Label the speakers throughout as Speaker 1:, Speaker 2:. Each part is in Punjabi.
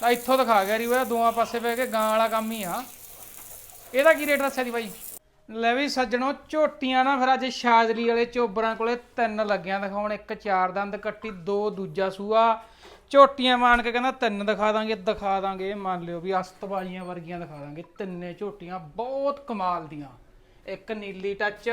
Speaker 1: ਤਾਂ ਇੱਥੋਂ ਦਿਖਾ ਗਿਆ ਰੀ ਉਹ ਦੋਆਂ ਪਾਸੇ ਪੈ ਕੇ ਗਾਂ ਵਾਲਾ ਕੰਮ ਹੀ ਆ। ਇਹਦਾ ਕੀ ਰੇਟ ਦੱਸਿਆ ਜੀ ਬਾਈ? ਲੈ ਵੀ ਸੱਜਣੋ, ਝੋਟੀਆਂ ਨਾ ਫਿਰ ਅੱਜ ਸ਼ਾਜਲੀ ਵਾਲੇ ਚੋਬਰਾਂ ਕੋਲੇ ਤਿੰਨ ਲੱਗਿਆਂ ਦਿਖਾਉਣ। ਇੱਕ ਚਾਰ ਦੰਦ ਕੱਟੀ, ਦੋ ਦੂਜਾ ਸੂਆ। ਝੋਟੀਆਂ ਮਾਨ ਕੇ ਕਹਿੰਦਾ ਤਿੰਨ ਦਿਖਾ ਦਾਂਗੇ ਦਿਖਾ ਦਾਂਗੇ। ਮੰਨ ਲਿਓ ਵੀ ਅਸਤਬਾਜ਼ੀਆਂ ਵਰਗੀਆਂ ਦਿਖਾ ਦਾਂਗੇ। ਤਿੰਨੇ ਝੋਟੀਆਂ ਬਹੁਤ ਕਮਾਲ ਦੀਆਂ। ਇੱਕ ਨੀਲੀ ਟੱਚ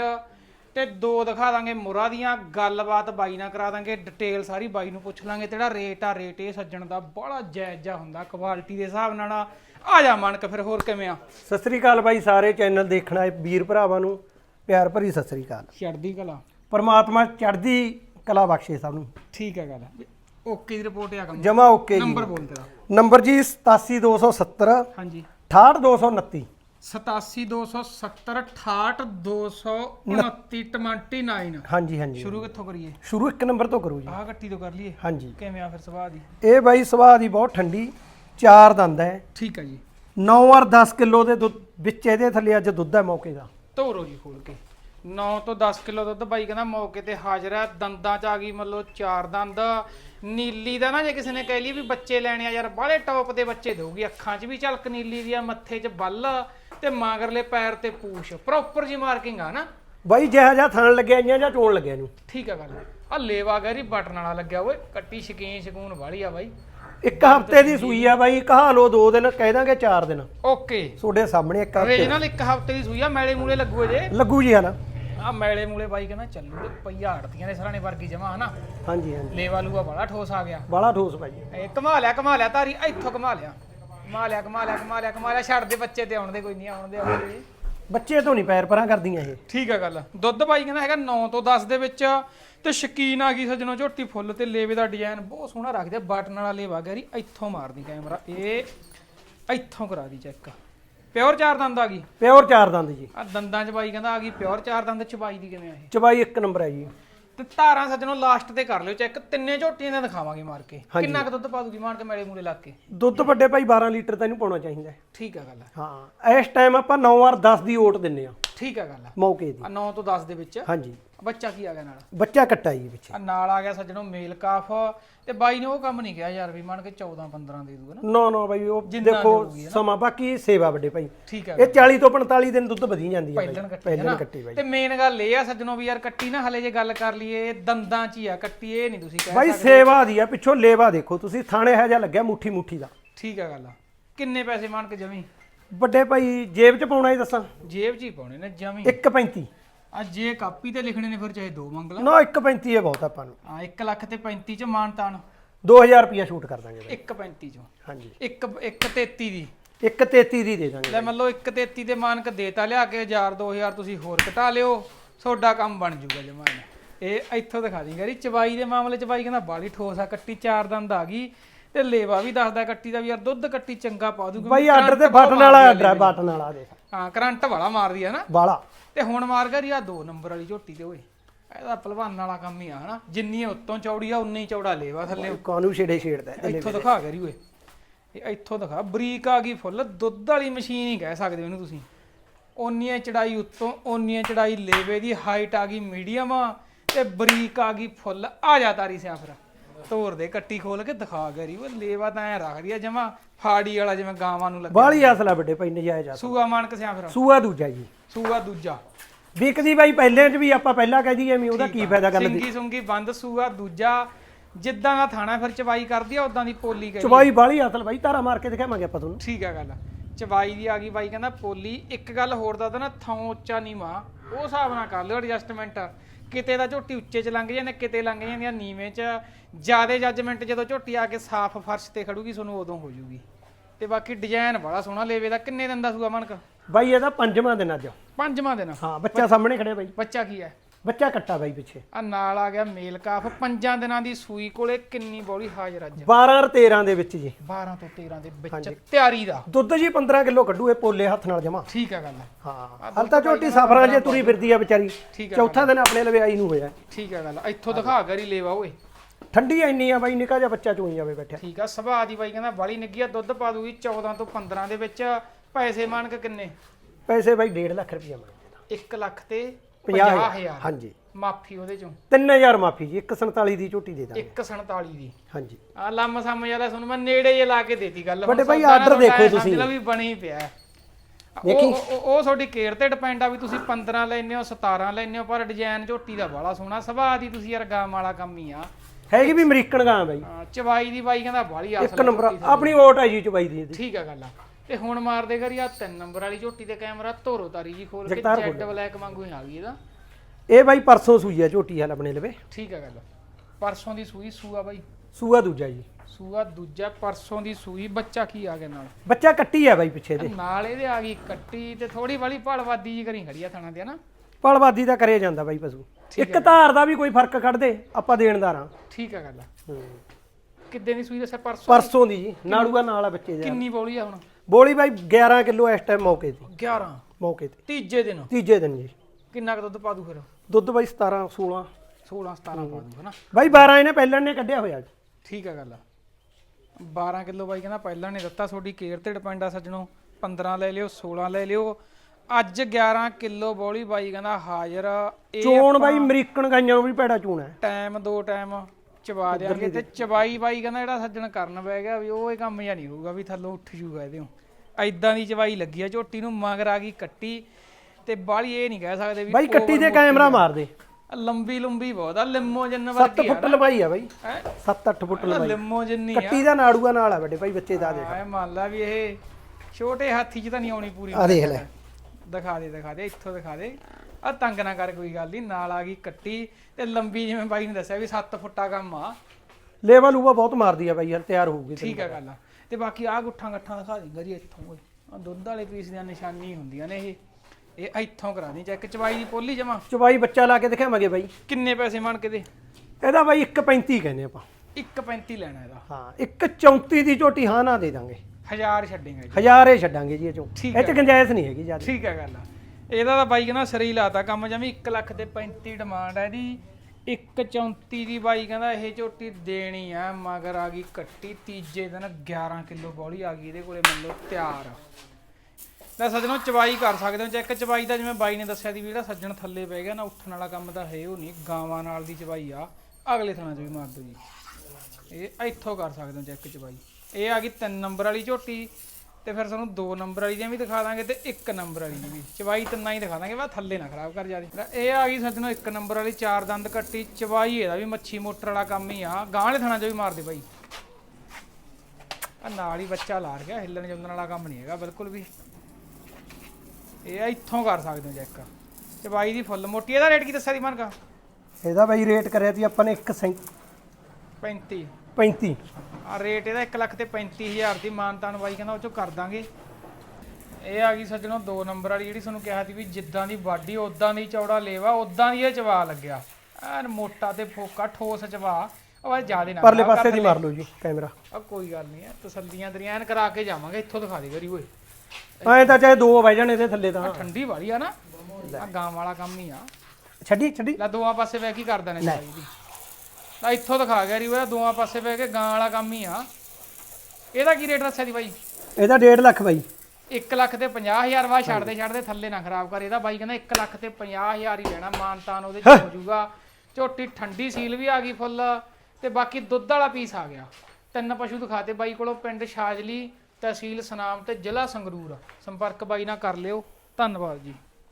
Speaker 1: ਤੇ ਦੋ ਦਿਖਾ ਦਾਂਗੇ ਮੁਰਾ ਦੀਆਂ ਗੱਲਬਾਤ ਬਾਈ ਨਾਲ ਕਰਾ ਦਾਂਗੇ ਡਿਟੇਲ ਸਾਰੀ ਬਾਈ ਨੂੰ ਪੁੱਛ ਲਾਂਗੇ ਜਿਹੜਾ ਰੇਟ ਆ ਰੇਟ ਇਹ ਸੱਜਣ ਦਾ ਬੜਾ ਜਾਇਜ਼ ਹੁੰਦਾ ਕੁਆਲਿਟੀ ਦੇ ਹਿਸਾਬ ਨਾਲ ਆ। ਆ ਜਾ ਮਨਕ ਫਿਰ ਹੋਰ ਕਿਵੇਂ ਆ?
Speaker 2: ਸਤਿ ਸ੍ਰੀ ਅਕਾਲ ਬਾਈ ਸਾਰੇ ਚੈਨਲ ਦੇਖਣ ਆਏ ਵੀਰ ਭਰਾਵਾਂ ਨੂੰ ਪਿਆਰ ਭਰੀ ਸਤਿ ਸ੍ਰੀ ਅਕਾਲ।
Speaker 1: ਚੜਦੀ ਕਲਾ।
Speaker 2: ਪਰਮਾਤਮਾ ਚੜ੍ਹਦੀ ਕਲਾ ਬਖਸ਼ੇ ਸਭ ਨੂੰ।
Speaker 1: ਠੀਕ ਹੈ ਗੱਲ ਓਕੇ ਦੀ ਰਿਪੋਰਟ ਆ ਕੰਮ।
Speaker 2: ਜਮਾ ਓਕੇ ਜੀ।
Speaker 1: ਨੰਬਰ ਬੋਲ ਤੇਰਾ।
Speaker 2: ਨੰਬਰ ਜੀ 87270
Speaker 1: ਹਾਂਜੀ।
Speaker 2: 68229
Speaker 1: 87270 68229 29
Speaker 2: ਹਾਂਜੀ ਹਾਂਜੀ।
Speaker 1: ਸ਼ੁਰੂ ਕਿੱਥੋਂ ਕਰੀਏ?
Speaker 2: ਸ਼ੁਰੂ ਇੱਕ ਨੰਬਰ ਤੋਂ ਕਰੋ ਜੀ।
Speaker 1: ਆਹ ਗੱਟੀ ਤੋਂ ਕਰ ਲਈਏ?
Speaker 2: ਹਾਂਜੀ।
Speaker 1: ਕਿਵੇਂ ਆ ਫਿਰ ਸੁਭਾਅ ਦੀ
Speaker 2: ਇਹ ਬਾਈ ਸੁਭਾਅ ਦੀ ਬਹੁਤ ਠੰਡੀ ਚਾਰ ਦੰਦ ਹੈ।
Speaker 1: ਠੀਕ ਹੈ ਜੀ।
Speaker 2: 9 ਔਰ 10 ਕਿਲੋ ਦੇ ਦੁੱਧ ਵਿੱਚ ਇਹਦੇ ਥੱਲੇ ਅੱਜ ਦੁੱਧ ਹੈ ਮੌਕੇ ਦਾ।
Speaker 1: ਧੋਰੋ ਜੀ ਖੋਲ ਕੇ। 9 ਤੋਂ 10 ਕਿਲੋ ਦੁੱਧ ਬਾਈ ਕਹਿੰਦਾ ਮੌਕੇ ਤੇ ਹਾਜ਼ਰ ਹੈ। ਦੰਦਾਂ ਚ ਆ ਗਈ ਮਤਲਬ ਚਾਰ ਦੰਦ। ਨੀਲੀ ਦਾ ਨਾ ਜੇ ਕਿਸੇ ਨੇ ਕਹਿ ਲਈ ਵੀ ਬੱਚੇ ਲੈਣੇ ਆ ਯਾਰ ਬਾਹਲੇ ਟੌਪ ਦੇ ਬੱਚੇ ਦੇਊਗੀ। ਅੱਖਾਂ 'ਚ ਵੀ ਝਲਕ ਨੀਲੀ ਦੀ ਆ ਮੱਥੇ 'ਚ ਬੱਲ। ਤੇ ਮਾਗਰਲੇ ਪੈਰ ਤੇ ਪੂਛ ਪ੍ਰੋਪਰ ਜੀ ਮਾਰਕਿੰਗ ਆ ਨਾ।
Speaker 2: ਬਾਈ ਜਿਹਾ ਜਿਹਾ ਥਣ ਲੱਗਿਆ ਇੰਆਂ ਜਾਂ ਚੋਣ ਲੱਗਿਆ ਨੂੰ
Speaker 1: ਠੀਕ ਆ ਗੱਲ। ਆ ਲੇਵਾ ਗੈਰੀ ਬਟਨ ਵਾਲਾ ਲੱਗਿਆ ਓਏ ਕੱਟੀ ਸ਼ਕੀਨ ਸ਼ਕੂਨ ਵਾਲੀ ਆ ਬਾਈ।
Speaker 2: ਇੱਕ ਹਫ਼ਤੇ ਦੀ ਸੂਈ ਆ ਬਾਈ ਕਹਾ ਲੋ ਦੋ ਦਿਨ ਕਹਿ ਦਾਂਗੇ ਚਾਰ ਦਿਨ।
Speaker 1: ਓਕੇ।
Speaker 2: ਤੁਹਾਡੇ ਸਾਹਮਣੇ ਇੱਕ ਹਫ਼ਤੇ।
Speaker 1: ਰੀਜਨਲ ਇੱਕ ਹਫ਼ਤੇ ਦੀ ਸੂਈ ਆ ਮੈਲੇ ਮੂਲੇ ਲੱਗੂ ਜੇ
Speaker 2: ਲੱਗੂ ਜੀ ਹਨਾ?
Speaker 1: ਆ ਮੈਲੇ ਮੂਲੇ ਬਾਈ ਕਹਿੰਦਾ ਚੱਲੂ ਤੇ ਪਈਆ ਹੜਤੀਆਂ ਦੇ ਸਰਾਣੇ ਵਰਗੀ ਜਮਾ ਹਨਾ?
Speaker 2: ਹਾਂਜੀ ਹਾਂਜੀ।
Speaker 1: ਲੇਵਾ ਲੂਆ ਬੜਾ ਠੋਸ ਆ ਗਿਆ।
Speaker 2: ਬਾਲਾ ਠੋਸ ਬਾਈ।
Speaker 1: ਇਹ ਕਮਾ ਲਿਆ ਕਮਾ ਲਿਆ ਤਾਰੀ ਇੱਥੋਂ ਕਮਾ ਲਿਆ। ਕਮਾ ਲਿਆ ਕਮਾ ਲਿਆ ਕਮਾ ਲਿਆ ਕਮਾ ਲਿਆ। ਛੱਡ ਦੇ ਬੱਚੇ ਤੇ ਆਉਣ ਦੇ ਕੋਈ ਨਹੀਂ ਆਉਣ ਦੇ ਆਉਣ ਦੇ।
Speaker 2: ਬੱਚੇ ਤੋਂ ਨਹੀਂ ਪੈਰ ਪਰਾਂ ਕਰਦੀਆਂ ਇਹ।
Speaker 1: ਠੀਕ ਆ ਗੱਲ। ਦੁੱਧ ਬਾਈ ਕਹਿੰਦਾ ਹੈਗਾ 9 ਤੋਂ 10 ਦੇ ਵਿੱਚ। ਤੇ ਸ਼ਕੀਨ ਆ ਗਈ ਸੱਜਣੋ ਝੋਟੀ ਫੁੱਲ ਤੇ ਲੇਵੇ ਦਾ ਡਿਜ਼ਾਈਨ। ਬਹੁਤ ਸੋਹਣਾ ਰੱਖਦੇ ਬਟਨ ਵਾਲਾ ਲੇਵਾ ਗੈਰੀ ਇੱਥੋਂ ਮਾਰਦੀ ਕੈਮਰਾ। ਇਹ ਇੱਥੋਂ ਕਰਾ ਦੀ ਚੈੱਕ। ਪਿਓਰ ਚਾਰ ਦੰਦ ਆ ਗਈ।
Speaker 2: ਪਿਓਰ ਚਾਰ ਦੰਦ ਜੀ।
Speaker 1: ਆ ਦੰਦਾਂ ਚ ਬਾਈ ਕਹਿੰਦਾ ਆ ਗਈ ਪਿਓਰ ਚਾਰ ਦੰਦ ਚਬਾਈ ਦੀ ਕਿਵੇਂ ਆ ਇਹ?
Speaker 2: ਚਬਾਈ ਇੱਕ ਨੰਬਰ ਹੈ ਜੀ।
Speaker 1: ਤੇ ਧਾਰਾਂ ਸੱਜਣੋ ਲਾਸਟ ਤੇ ਕਰ ਲਿਓ ਚੈੱਕ ਤਿੰਨੇ ਝੋਟੀਆਂ ਦਾ ਦਿਖਾਵਾਂਗੇ ਮਾਰ ਕੇ। ਕਿੰਨਾ ਕੁ ਦੁੱਧ ਪਾ ਦੂਗੀ ਮਾਰ ਕੇ ਮੈਲੇ ਮੂਲੇ ਲੱਗ ਕੇ?
Speaker 2: ਦੁੱਧ ਵੱਡੇ ਭਾਈ 12 ਲੀਟਰ ਤੈਨੂੰ ਪਾਉਣਾ ਚਾਹੀਦਾ। ਹੈ।
Speaker 1: ਠੀਕ ਆ ਗੱਲ
Speaker 2: ਹਾਂ ਇਸ ਟਾਈਮ ਆਪਾਂ 9 ਔਰ 10 ਦੀ ਓਟ ਦਿੰਨੇ ਆ।
Speaker 1: ਠੀਕ ਆ ਗੱਲ
Speaker 2: ਮੌਕੇ ਦੀ।
Speaker 1: ਆ 9 ਤੋਂ 10 ਦੇ ਵਿੱਚ।
Speaker 2: ਹਾਂਜੀ।
Speaker 1: ਬੱਚਾ ਕੀ ਆ ਗਿਆ ਨਾਲ?
Speaker 2: ਬੱਚਾ ਕੱਟਾ ਜੀ ਪਿੱਛੇ
Speaker 1: ਆ ਨਾਲ ਆ ਗਿਆ ਸੱਜਣੋ ਮੇਲ ਕਾਫ। ਤੇ ਬਾਈ ਨੇ ਉਹ ਕੰਮ ਨਹੀਂ ਕਿਹਾ ਯਾਰ ਵੀ ਮੰਨ ਕੇ 14 15 ਦੇ ਦੂਗਾ ਨਾ?
Speaker 2: ਨਾ ਨਾ ਬਾਈ ਉਹ
Speaker 1: ਜਿੰਨਾ
Speaker 2: ਦੇਖੋ ਸਮਾਂ ਬਾਕੀ ਸੇਵਾ ਵੱਡੇ ਭਾਈ।
Speaker 1: ਠੀਕ ਆ
Speaker 2: ਇਹ 40 ਤੋਂ 45 ਦਿਨ ਦੁੱਧ ਵਧੀ ਜਾਂਦੀ ਹੈ
Speaker 1: ਪਹਿਲਣ
Speaker 2: ਬਾਈ।
Speaker 1: ਕੱਟੀ ਹੈ
Speaker 2: ਪਹਿਲਣ
Speaker 1: ਨਾ?
Speaker 2: ਕੱਟੀ ਬਾਈ।
Speaker 1: ਤੇ ਮੇਨ ਗੱਲ ਇਹ ਆ ਸੱਜਣੋ ਵੀ ਯਾਰ ਕੱਟੀ ਨਾ ਹਲੇ ਜੇ ਗੱਲ ਕਰ ਲਈਏ ਦੰਦਾਂ 'ਚ ਹੀ ਆ ਕੱਟੀ ਇਹ ਨਹੀਂ ਤੁਸੀਂ ਕਹਿ
Speaker 2: ਬਾਈ ਸੇਵਾ ਦੀ ਆ ਪਿੱਛੋਂ ਲੇਵਾ ਦੇਖੋ ਤੁਸੀਂ ਥਾਣੇ ਹੈ ਜਿਹਾ ਲੱਗਿਆ ਮੁੱਠੀ ਮੁੱਠੀ ਦਾ।
Speaker 1: ਠੀਕ ਆ ਗੱਲ ਕਿੰਨੇ ਪੈਸੇ ਮੰਨ ਕੇ ਜਮੀ?
Speaker 2: ਵੱਡੇ ਭਾਈ ਜੇਬ 'ਚ ਪਾਉਣਾ ਹੀ ਦੱਸਾਂ?
Speaker 1: ਜੇਬ 'ਚ ਹੀ ਪਾਉਣੇ ਨੇ ਜਮੀ
Speaker 2: 1.35
Speaker 1: ਆ ਜੇ ਕਾਪੀ ਤੇ ਲਿਖਣੇ ਨੇ ਫਿਰ ਚਾਹੇ ਦੋ ਮੰਗ ਲਾ
Speaker 2: ਨਾ 1.35 ਇਹ ਬਹੁਤ ਆਪਾਂ ਨੂੰ।
Speaker 1: ਆ 1 ਲੱਖ ਤੇ 35 ਚ ਮਾਨਤਾਨ
Speaker 2: 2000 ਰੁਪਿਆ ਸ਼ੂਟ ਕਰ ਦਾਂਗੇ ਬਾਈ।
Speaker 1: 1.35 ਚੋਂ।
Speaker 2: ਹਾਂਜੀ।
Speaker 1: 1 1.33 ਦੀ।
Speaker 2: 1.33 ਦੀ ਦੇ ਦਾਂਗੇ
Speaker 1: ਲੈ ਮੰਨ ਲਓ 1.33 ਦੇ ਮਾਨਕ ਦੇਤਾ ਲਿਆ ਕੇ 1000 2000 ਤੁਸੀਂ ਹੋਰ ਘਟਾ ਲਿਓ ਤੁਹਾਡਾ ਕੰਮ ਬਣ ਜੂਗਾ ਜਮਾਂ ਇਹ ਇੱਥੋਂ ਦਿਖਾ ਦੀ ਗਰੀ ਚਬਾਈ ਦੇ ਮਾਮਲੇ ਚ ਬਾਈ ਕਹਿੰਦਾ ਬਾਲੀ ਠੋਸ ਆ ਕੱਟੀ ਚਾਰ ਦੰਦ ਆ ਗਈ। ਤੇ ਲੇਵਾ ਵੀ ਦੱਸਦਾ ਕੱਟੀ ਦਾ ਵੀ ਯਾਰ ਦੁੱਧ ਕੱਟੀ ਚੰਗਾ ਪਾ ਦੂਗੀ
Speaker 2: ਬਾਈ ਆਰਡਰ ਤੇ ਬਟਨ ਵਾਲਾ ਆਰਡਰ ਹੈ ਬਟਨ ਵਾਲਾ ਦੇਖ।
Speaker 1: ਹਾਂ ਕਰੰਟ ਵਾਲਾ ਮਾਰਦੀ ਆ ਨਾ।
Speaker 2: ਬਾਲਾ
Speaker 1: ਤੇ ਹੁਣ ਮਾਰ ਗਰੀ ਆ ਦੋ ਨੰਬਰ ਵਾਲੀ ਝੋਟੀ ਤੇ ਓਏ। ਇਹਦਾ ਪਹਿਲਵਾਨ ਵਾਲਾ ਕੰਮ ਹੀ ਆ ਹਨਾ। ਜਿੰਨੀ ਉੱਤੋਂ ਚੌੜੀ ਆ ਉਨੀ ਹੀ ਚੌੜਾ ਲੇਵਾ ਥੱਲੇ।
Speaker 2: ਕਾਨੂੰ ਛੇੜੇ ਛੇੜਦਾ ਹੈ।
Speaker 1: ਇੱਥੋਂ ਦਿਖਾ ਗਰੀ ਓਏ। ਇਹ ਇੱਥੋਂ ਦਿਖਾ। ਬਰੀਕ ਆ ਗਈ ਫੁੱਲ। ਦੁੱਧ ਵਾਲੀ ਮਸ਼ੀਨ ਹੀ ਕਹਿ ਸਕਦੇ ਹੋ ਇਹਨੂੰ ਤੁਸੀਂ। ਓਨੀਆਂ ਚੜਾਈ ਉੱਤੋਂ ਓਨੀਆਂ ਚੜਾਈ ਲੇਵੇ ਦੀ ਹਾਈਟ ਆ ਗਈ ਮੀਡੀਅਮ। ਤੇ ਬਰੀਕ ਆ ਗਈ ਫੁੱਲ। ਆ ਜਾ ਤਾਰੀ ਸਿਆ ਫਿਰ ਤੋਰ ਦੇ ਕੱਟੀ ਖੋਲ ਕੇ ਦਿਖਾ ਗਰੀ। ਉਹ ਲੇਵਾ ਤਾਂ ਐ ਰੱਖਦੀ ਆ ਜਮਾ ਫਾੜੀ ਵਾਲਾ ਜਿਵੇਂ ਗਾਵਾਂ ਨੂੰ ਲੱਗੇ
Speaker 2: ਬਾਲੀ ਅਸਲਾ ਵੱਡੇ ਭਾਈ ਨਜਾਇਜ਼ ਆ
Speaker 1: ਸੂਆ ਮਾਨਕ ਸਿਆ ਫਿਰ।
Speaker 2: ਸੂਆ ਦੂਜਾ ਜੀ।
Speaker 1: ਸੂਆ ਦੂਜਾ।
Speaker 2: ਵਿਕਦੀ ਬਾਈ ਪਹਿਲੇ ਚ ਵੀ ਆਪਾਂ ਪਹਿਲਾਂ ਕਹਿ ਦਈਏ ਵੀ ਉਹਦਾ ਕੀ ਫਾਇਦਾ ਗੱਲ ਦੀ।
Speaker 1: ਸਿੰਗੀ ਸੁੰਗੀ ਬੰਦ ਸੂਆ ਦੂਜਾ। ਜਿੱਦਾਂ ਦਾ ਥਾਣਾ ਫਿਰ ਚਵਾਈ ਕਰਦੀ ਆ ਉਦਾਂ ਦੀ ਪੋਲੀ ਗਈ
Speaker 2: ਚਬਾਈ ਬਾਲੀ ਅਸਲ ਬਾਈ ਤਾਰਾ ਮਾਰ ਕੇ ਦਿਖਾਵਾਂਗੇ ਆਪਾਂ ਤੁਹਾਨੂੰ।
Speaker 1: ਠੀਕ ਆ ਗੱਲ। ਚਵਾਈ ਦੀ ਆ ਗਈ ਬਾਈ ਕਹਿੰਦਾ ਪੋਲੀ। ਇੱਕ ਗੱਲ ਹੋਰ ਦੱਸਦਾ ਨਾ ਥਾਂ ਉੱਚਾ ਨੀਵਾਂ। ਉਹ ਹਿਸਾਬ ਨਾਲ ਕਰ ਲਿਓ ਐਡਜਸਟਮੈਂਟ ਕਿਤੇ ਦਾ ਝੋਟੀ ਉੱਚੇ ਚ ਲੰਘ ਜਾਂਦੇ ਕਿਤੇ ਲੰਘ ਜਾਂਦੀਆਂ ਨੀਵੇਂ ਚ। ਜਿਆਦੇ ਜੱਜਮੈਂਟ ਜਦੋਂ ਝੋਟੀ ਆ ਕੇ ਸਾਫ਼ ਫਰਸ਼ ਤੇ ਖੜੂਗੀ ਤੁਹਾਨੂੰ ਉਦੋਂ ਹੋ ਜੂਗੀ। ਤੇ ਬਾਕੀ ਡਿਜ਼ਾਈਨ ਬੜਾ ਸੋਹਣਾ ਲੇਵੇ ਦਾ ਕਿੰਨੇ ਦਿਨ ਦਾ ਸੂਆ ਮਣਕ?
Speaker 2: ਬਾਈ ਇਹਦਾ ਪੰਜਵਾਂ ਦਿਨ ਅੱਜ।
Speaker 1: ਪੰਜਵਾਂ ਦਿਨ।
Speaker 2: ਹਾਂ ਬੱਚਾ ਸਾਹਮਣੇ ਖੜਿਆ ਬਾਈ।
Speaker 1: ਬੱਚਾ ਕੀ ਹੈ?
Speaker 2: ਬੱਚਾ ਕੱਟਾ ਬਾਈ ਪਿੱਛੇ।
Speaker 1: ਆ ਨਾਲ ਆ ਗਿਆ ਮੇਲ ਕਾਫ ਪੰਜਾਂ ਦਿਨਾਂ ਦੀ ਸੂਈ ਕੋਲੇ ਕਿੰਨੀ ਬੋਲੀ ਹਾਜ਼ਰ ਅੱਜ?
Speaker 2: 12 ਔਰ 13 ਦੇ ਵਿੱਚ ਜੀ।
Speaker 1: 12 ਤੋਂ 13 ਦੇ ਵਿੱਚ ਤਿਆਰੀ ਦਾ।
Speaker 2: ਦੁੱਧ ਜੀ 15 ਕਿਲੋ ਕੱਢੂ ਇਹ ਪੋਲੇ ਹੱਥ ਨਾਲ ਜਮਾ।
Speaker 1: ਠੀਕ ਆ ਗੱਲ
Speaker 2: ਹਾਂ ਹਲ ਤਾਂ ਝੋਟੀ ਸਫਰਾਂ ਜੇ ਤੁਰੀ ਫਿਰਦੀ ਆ ਵਿਚਾਰੀ।
Speaker 1: ਠੀਕ ਆ
Speaker 2: ਚੌਥਾ ਦਿਨ ਆਪਣੇ ਲਵੇ ਆਈ ਨੂੰ ਹੋਇਆ।
Speaker 1: ਠੀਕ ਆ ਗੱਲ ਇੱਥੋਂ ਦਿਖਾ ਗਰੀ ਲੇਵਾ ਓਏ।
Speaker 2: ਠੰਡੀ ਇੰਨੀ ਆ ਬਾਈ ਨਿਕਾ ਜਿਹਾ ਬੱਚਾ ਚੋਈ ਜਾਵੇ ਬੈਠਿਆ।
Speaker 1: ਠੀਕ ਆ ਸੁਭਾਅ ਦੀ ਬਾਈ ਕਹਿੰਦਾ ਬਾਲੀ ਨਿੱਗੀ ਆ ਦੁੱਧ ਪਾ ਦੂਗੀ 14 ਤੋਂ 15 ਦੇ ਵਿੱਚ। ਪੈਸੇ ਮਾਨ ਕੇ ਕਿੰਨੇ?
Speaker 2: ਪੈਸੇ ਬਾਈ 1.5 ਲੱਖ ਰੁਪਇਆ ਮੰਗਦੇ
Speaker 1: 1 ਲੱਖ ਤੇ
Speaker 2: 50
Speaker 1: 50000
Speaker 2: ਹਾਂਜੀ।
Speaker 1: ਮਾਫੀ ਉਹਦੇ ਚੋਂ।
Speaker 2: 3000 ਮਾਫੀ ਜੀ 147 ਦੀ ਝੋਟੀ ਦੇ ਦਾਂਗੇ।
Speaker 1: 147 ਦੀ।
Speaker 2: ਹਾਂਜੀ।
Speaker 1: ਆ ਲੰਮ ਸਮ ਜ਼ਿਆਦਾ ਸੁਣ ਮੈਂ ਨੇੜੇ ਜੇ ਲਾ ਕੇ ਦੇਤੀ ਗੱਲ।
Speaker 2: ਵੱਡੇ ਭਾਈ order ਦੇਖੋ ਤੁਸੀਂ।
Speaker 1: ਸਮਝ ਲਓ ਵੀ ਬਣੀ ਪਿਆ। ਉਹ। ਉਹ- ਤੁਹਾਡੀ ਕੇਅਰ ਤੇ ਡਿਪੈਂਡ ਆ ਵੀ ਤੁਸੀਂ 15 ਲੈਨੇ ਹੋ 17 ਲੈਨੇ ਹੋ ਪਰ ਡਿਜ਼ਾਈਨ ਝੋਟੀ ਦਾ ਬਾਲਾ ਸੋਹਣਾ। ਸੁਭਾਅ ਦੀ ਤੁਸੀਂ ਯਾਰ ਗਾਮ ਵਾਲਾ ਕੰਮ ਹੀ ਆ।
Speaker 2: ਹੈਗੀ ਵੀ ਅਮਰੀਕਨ ਗਾਂ ਬਾਈ।
Speaker 1: ਚਵਾਈ ਦੀ ਬਾਈ ਕਹਿੰਦਾ ਬਾਲੀ
Speaker 2: ਇੱਕ
Speaker 1: ਆਸਲ
Speaker 2: ਨੰਬਰ ਆਪਣੀ ਓਟ ਹੈ ਜੀ ਚਬਾਈ ਦੀ
Speaker 1: ਠੀਕ ਆ ਗੱਲ ਆ। ਤੇ ਹੁਣ ਮਾਰਦੇ ਕਰੀ ਆ ਤਿੰਨ ਨੰਬਰ ਵਾਲੀ ਝੋਟੀ ਤੇ ਕੈਮਰਾ ਧੋਰੋ ਤਾਰੀ ਜੀ ਖੋਲ ਕੇ
Speaker 2: ਜਗਤਾਰ
Speaker 1: ਜੈਡ ਬਲੈਕ ਵਾਂਗੂ ਹੀ ਆ ਗਈ ਇਹਦਾ।
Speaker 2: ਇਹ ਬਾਈ ਪਰਸੋਂ ਸੂਈ ਆ ਝੋਟੀ ਹਾਲ ਆਪਣੇ ਲਵੇ।
Speaker 1: ਠੀਕ ਆ ਗੱਲ। ਪਰਸੋਂ ਦੀ ਸੂਈ ਸੂਆ ਬਾਈ।
Speaker 2: ਸੂਆ ਦੂਜਾ ਜੀ।
Speaker 1: ਸੂਆ ਦੂਜਾ ਪਰਸੋਂ ਦੀ ਸੂਈ ਬੱਚਾ ਕੀ ਆ ਗਿਆ ਨਾਲ?
Speaker 2: ਬੱਚਾ ਕੱਟੀ ਆ ਬਾਈ ਪਿੱਛੇ ਦੇ
Speaker 1: ਨਾਲ ਇਹਦੇ ਆ ਗਈ ਕੱਟੀ ਤੇ ਥੋੜੀ ਵਾਲੀ ਭਲਵਾਦੀ ਜੀ ਕਰੀ ਖੜੀ ਆ ਥਾਣਾ ਦੇ ਨਾ?
Speaker 2: ਪਲਵਾਦੀ ਦਾ ਕਰਿਆ ਜਾਂਦਾ ਬਾਈ ਪਸ਼ੂ। ਇੱਕ ਧਾਰ ਦਾ ਵੀ ਕੋਈ ਫ਼ਰਕ ਕੱਢ ਦੇ ਆਪਾਂ ਦੇਣਦਾਰਾਂ
Speaker 1: ਠੀਕ ਆ ਗੱਲ।
Speaker 2: ਹੂੰ।
Speaker 1: ਕਿੱਦੇ ਦੀ ਸੂਈ ਦੱਸਿਆ? ਪਰਸੋਂ
Speaker 2: ਪਰਸੋਂ ਦੀ ਜੀ ਨਾੜੂਆ ਨਾਲ ਆ ਬੱਚੇ ਦੇ
Speaker 1: ਕਿੰਨੀ ਬੋਲੀ ਆ ਹੁਣ?
Speaker 2: ਬੋਲੀ ਬਾਈ 11 ਕਿਲੋ ਇਸ ਟਾਈਮ ਮੌਕੇ ਤੇ।
Speaker 1: 11
Speaker 2: ਮੌਕੇ ਤੇ।
Speaker 1: ਤੀਜੇ ਦਿਨ?
Speaker 2: ਤੀਜੇ ਦਿਨ ਜੀ।
Speaker 1: ਕਿੰਨਾ ਕੁ ਦੁੱਧ ਪਾ ਦੂ ਫਿਰ?
Speaker 2: ਦੁੱਧ ਬਾਈ 17 16
Speaker 1: 16 17 ਪਾ ਦੂ ਹਨਾ?
Speaker 2: ਬਾਈ 12 ਇਹਨੇ ਪਹਿਲਾਂ ਨੇ ਕੱਢਿਆ ਹੋਇਆ ਜੀ।
Speaker 1: ਠੀਕ ਆ ਗੱਲ 12 ਕਿਲੋ ਬਾਈ ਕਹਿੰਦਾ ਪਹਿਲਾਂ ਨੇ ਦਿੱਤਾ ਤੁਹਾਡੀ ਕੇਅਰ ਤੇ ਡਿਪੈਂਡ ਆ ਸੱਜਣੋ। 15 ਲੈ ਲਿਓ 16 ਲੈ ਲਿਓ। ਅੱਜ 11 ਕਿਲੋ ਬੋਲੀ ਬਾਈ ਕਹਿੰਦਾ ਹਾਜ਼ਰ।
Speaker 2: ਚੋਣ ਬਾਈ ਅਮਰੀਕਨ ਗਾਈਆਂ ਨੂੰ ਵੀ ਪੈੜਾ ਚੂਣਾ ਹੈ।
Speaker 1: ਟਾਈਮ ਦੋ ਟਾਈਮ ਚਬਾ ਦਿਆਂਗੇ ਤੇ ਚਬਾਈ ਬਾਈ ਕਹਿੰਦਾ ਜਿਹੜਾ ਸੱਜਣ ਕਰਨ ਬਹਿ ਗਿਆ ਵੀ ਉਹ ਇਹ ਕੰਮ ਜਾਂ ਨਹੀਂ ਹੋਊਗਾ ਵੀ ਥੱਲੋਂ ਉੱਠ ਜੂਗਾ ਇਹਦੇ ਐਦਾਂ ਦੀ ਚਬਾਈ ਲੱਗੀ ਆ ਝੋਟੀ ਨੂੰ ਮਗਰ ਆ ਗਈ ਕੱਟੀ ਤੇ ਬਾਲੀ ਇਹ ਨਹੀਂ ਕਹਿ ਸਕਦੇ ਵੀ
Speaker 2: ਬਾਈ ਕੱਟੀ ਤੇ ਕੈਮਰਾ ਮਾਰ ਦੇ।
Speaker 1: ਲੰਬੀ ਲੰਬੀ ਬਹੁਤ ਆ ਲਿੰਮੋ ਜਿੰਨ
Speaker 2: 7
Speaker 1: ਵਰਗੀ ਆ
Speaker 2: ਫੁੱਟ ਲੰਬਾਈ ਆ ਬਾਈ।
Speaker 1: ਹੈ?
Speaker 2: 7-8 ਫੁੱਟ ਲੰਬਾਈ।
Speaker 1: ਲਿੰਮੋ ਜਿੰਨੀ ਆ।
Speaker 2: ਕੱਟੀ ਦਾ ਨਾੜੂਆ ਨਾਲ ਆ ਵੱਡੇ ਭਾਈ ਬੱਚੇ ਦਾ ਦੇਖ।
Speaker 1: ਐ ਮੰਨ ਲਾ ਵੀ ਇਹ ਛੋਟੇ ਹਾਥੀ 'ਚ ਤਾਂ ਨਹੀਂ ਆਉਣੀ ਪੂਰੀ।
Speaker 2: ਆ ਦੇਖ ਲੈ।
Speaker 1: ਦਿਖਾ ਦੇ ਦਿਖਾ ਦੇ ਇੱਥੋਂ ਦਿਖਾ ਦੇ। ਆ ਤੰਗ ਨਾ ਕਰ ਕੋਈ ਗੱਲ ਨਹੀਂ ਨਾਲ ਆ ਗਈ ਕੱਟੀ ਤੇ ਲੰਬੀ ਜਿਵੇਂ ਬਾਈ ਨੇ ਦੱਸਿਆ ਵੀ 7 ਫੁੱਟਾ ਕੰਮ ਆ।
Speaker 2: ਲੇਵਾ ਲੂਵਾ ਬਹੁਤ ਮਾਰਦੀ ਆ ਬਾਈ ਯਾਰ ਤਿਆਰ ਹੋਊਗੀ
Speaker 1: ਠੀਕ ਆ ਗੱਲ ਆ। ਤੇ ਬਾਕੀ ਆ ਗੁੱਠਾਂ ਗੱਠਾਂ ਦਿਖਾ ਦੇਂਗਾ ਜੀ ਇੱਥੋਂ ਓਏ ਆ ਦੁੱਧ ਵਾਲੇ ਪੀਸ ਦੀਆਂ ਨਿਸ਼ਾਨੀ ਹੁੰਦੀਆਂ ਨੇ ਇਹ। ਇਹ ਇੱਥੋਂ ਕਰਾ ਦੀ ਚੈੱਕ ਚਵਾਈ ਦੀ ਪੋਲੀ ਜਮਾ?
Speaker 2: ਚਬਾਈ ਬੱਚਾ ਲਾ ਕੇ ਦਿਖਾਵਾਂਗੇ ਬਾਈ।
Speaker 1: ਕਿੰਨੇ ਪੈਸੇ ਮੰਨ ਕੇ ਦੇ?
Speaker 2: ਇਹਦਾ ਬਾਈ 1.35 ਕਹਿੰਦੇ ਆਪਾਂ।
Speaker 1: 1.35 ਲੈਣਾ ਇਹਦਾ।
Speaker 2: ਹਾਂ 1.34 ਦੀ ਝੋਟੀ ਹਾਂ ਨਾ ਦੇ ਦਾਂਗੇ।
Speaker 1: ਹਜ਼ਾਰ ਛੱਡੇਗਾ ਜੀ।
Speaker 2: ਹਜ਼ਾਰੇ ਛੱਡਾਂਗੇ ਜੀ ਇਹ ਚੋਂ। ਇਹ ਚ ਗੁੰਜਾਇਸ਼ ਨਹੀਂ ਹੈਗੀ ਜ਼ਿਆਦਾ।
Speaker 1: ਠੀਕ ਹੈ ਗੱਲ ਆ। ਇਹਦਾ ਤਾਂ ਬਾਈ ਕਹਿੰਦਾ ਸਰੀ ਲਾਤਾ ਕੰਮ ਜਮੀ 1 ਲੱਖ ਤੇ 35 ਡਿਮਾਂਡ ਹੈ ਇਹਦੀ। 134 ਦੀ ਬਾਈ ਕਹਿੰਦਾ ਇਹ ਝੋਟੀ ਦੇਣੀ ਆ, ਮਗਰ ਆ ਗਈ ਕੱਟੀ, ਤੀਜੇ ਦਿਨ 11 ਕਿਲੋ ਬੋਲੀ ਆ ਗਈ ਇਹਦੇ ਕੋਲੇ, ਮੰਨ ਲਓ ਤਿਆਰ। ਤਾਂ ਸੱਜਣੋ ਚਵਾਈ ਕਰ ਸਕਦੇ ਹੋ ਚੈੱਕ ਚਵਾਈ ਦਾ ਜਿਵੇਂ ਬਾਈ ਨੇ ਦੱਸਿਆ ਦੀ ਵੀ ਜਿਹੜਾ ਸੱਜਣ ਥੱਲੇ ਪੈ ਗਿਆ ਨਾ, ਉੱਠਣ ਵਾਲਾ ਕੰਮ ਤਾਂ ਹੈ ਉਹ ਨਹੀਂ, ਗਾਵਾਂ ਨਾਲ ਦੀ ਚਵਾਈ ਆ। ਅਗਲੇ ਥਾਂ 'ਚ ਵੀ ਮਾਰ ਦਿਓ ਜੀ। ਇਹ ਇੱਥੋਂ ਕਰ ਸਕਦੇ ਹੋ ਚੈੱਕ ਚਵਾਈ ਇਹ ਆ ਗਈ 3 ਨੰਬਰ ਵਾਲੀ ਝੋਟੀ। ਤੇ ਫਿਰ ਤੁਹਾਨੂੰ 2 ਨੰਬਰ ਵਾਲੀ ਦੀਆਂ ਵੀ ਦਿਖਾ ਦਾਂਗੇ ਤੇ 1 ਨੰਬਰ ਵਾਲੀ ਦੀ ਵੀ। ਚਵਾਈ ਤਿੰਨਾਂ ਹੀ ਦਿਖਾ ਦਾਂਗੇ ਬਾ ਥੱਲੇ ਨਾ ਖਰਾਬ ਕਰ ਜਿਆਦੇ। ਇਹ ਆ ਗਈ ਸੱਜਣੋ 1 ਨੰਬਰ ਵਾਲੀ ਚਾਰ ਦੰਦ ਕੱਟੀ। ਚਵਾਈ ਇਹਦਾ ਵੀ ਮੱਛੀ ਮੋਟਰ ਵਾਲਾ ਕੰਮ ਹੀ ਆ। ਗਾਂ ਵਾਲੇ ਥਾਣਾ 'ਚ ਵੀ ਮਾਰਦੇ ਬਾਈ। ਆ ਨਾਲ ਹੀ ਬੱਚਾ ਲਾਰ ਗਿਆ ਹਿੱਲਣ ਜੁਲਣ ਵਾਲਾ ਕੰਮ ਨਹੀਂ ਹੈਗਾ ਬਿਲਕੁਲ ਵੀ। ਇਹ ਆ ਇੱਥੋਂ ਕਰ ਸਕਦੇ ਹੋ ਚੈੱਕ ਚਵਾਈ ਦੀ ਫੁੱਲ ਮੋਟੀ ਇਹਦਾ ਰੇਟ ਕੀ ਦੱਸਿਆ ਦੀ ਮਨਕਾ?
Speaker 2: ਇਹਦਾ ਬਾਈ ਰੇਟ ਕਰਿਆ ਸੀ ਆਪਾਂ ਨੇ 1
Speaker 1: 35
Speaker 2: 35
Speaker 1: ਆ ਰੇਟ ਇਹਦਾ 1 ਲੱਖ ਤੇ 35000 ਦੀ ਮਾਨਤਾਨ ਬਾਈ ਕਹਿੰਦਾ ਉਹ ਚੋਂ ਕਰ ਦਾਂਗੇ। ਇਹ ਆ ਗਈ ਸੱਜਣੋ 2 ਨੰਬਰ ਵਾਲੀ ਜਿਹੜੀ ਤੁਹਾਨੂੰ ਕਿਹਾ ਸੀ ਵੀ ਜਿੱਦਾਂ ਦੀ ਬਾਡੀ ਉਦਾਂ ਦੀ ਚੌੜਾ ਲੇਵਾ ਉਦਾਂ ਦੀ ਇਹ ਚਵਾ ਲੱਗਿਆ। ਐਨ ਮੋਟਾ ਤੇ ਫੋਕਾ ਠੋਸ ਚਵਾ। ਉਹ ਜਿਆਦੇ ਨਾ
Speaker 2: ਪਰਲੇ ਪਾਸੇ ਦੀ ਮਾਰ ਲਓ ਜੀ ਕੈਮਰਾ।
Speaker 1: ਆ ਕੋਈ ਗੱਲ ਨਹੀਂ ਹੈ ਤਸੱਲੀਆਂ ਤੇਰੀਆਂ ਐਨ ਕਰਾ ਕੇ ਜਾਵਾਂਗੇ ਇੱਥੋਂ ਦਿਖਾ ਦੇ ਕਰੀ ਓਏ।
Speaker 2: ਐਂ ਤਾਂ ਚਾਹੇ ਦੋ ਵਜ ਜਾਣ ਇਹਦੇ ਥੱਲੇ ਤਾਂ।
Speaker 1: ਠੰਡੀ ਵਾਲੀ ਆ ਨਾ। ਆ ਗਾਂ ਵਾਲਾ ਕੰਮ ਹੀ ਆ।
Speaker 2: ਛੱਡੀ ਛੱਡੀ।
Speaker 1: ਲੈ ਦੋਆਂ ਪਾਸੇ ਬਹਿ ਕੇ ਕਰਦਾ ਨੇ ਦੀ। ਤਾਂ ਇੱਥੋਂ ਦਿਖਾ ਗਿਆ ਰੀ ਉਹ ਦੋਆਂ ਪਾਸੇ ਬਹਿ ਕੇ ਗਾਂ ਵਾਲਾ ਕੰਮ ਹੀ ਆ। ਇਹਦਾ ਕੀ ਰੇਟ ਦੱਸਿਆ ਦੀ ਬਾਈ?
Speaker 2: ਇਹਦਾ 1.5 ਲੱਖ ਬਾਈ।
Speaker 1: 1 ਲੱਖ ਤੇ 50000 ਵਾ ਛੱਡਦੇ ਛੱਡਦੇ ਥੱਲੇ ਨਾ ਖਰਾਬ ਕਰ ਇਹਦਾ ਬਾਈ ਕਹਿੰਦਾ 1 ਲੱਖ ਤੇ 50000 ਹੀ ਲੈਣਾ ਮਾਨਤਾਨ ਉਹਦੇ ਚ ਹੋ। ਜਾਊਗਾ। ਝੋਟੀ ਠੰਡੀ ਸੀਲ ਵੀ ਆ ਗਈ ਫੁੱਲ ਤੇ ਬਾਕੀ ਦੁੱਧ ਵਾਲਾ ਪੀਸ ਆ ਗਿਆ। ਤਿੰਨ ਪਸ਼ੂ ਦਿਖਾਤੇ ਬਾਈ ਕੋਲੋਂ ਪਿੰਡ ਸ਼ਾਜਲੀ ਤਹਿਸੀਲ ਸਨਾਮ ਤੇ ਜ਼ਿਲ੍ਹਾ ਸੰਗਰੂਰ। ਸੰਪਰਕ ਬਾਈ ਨਾਲ ਕਰ ਲਿਓ। ਧੰਨਵਾਦ ਜੀ।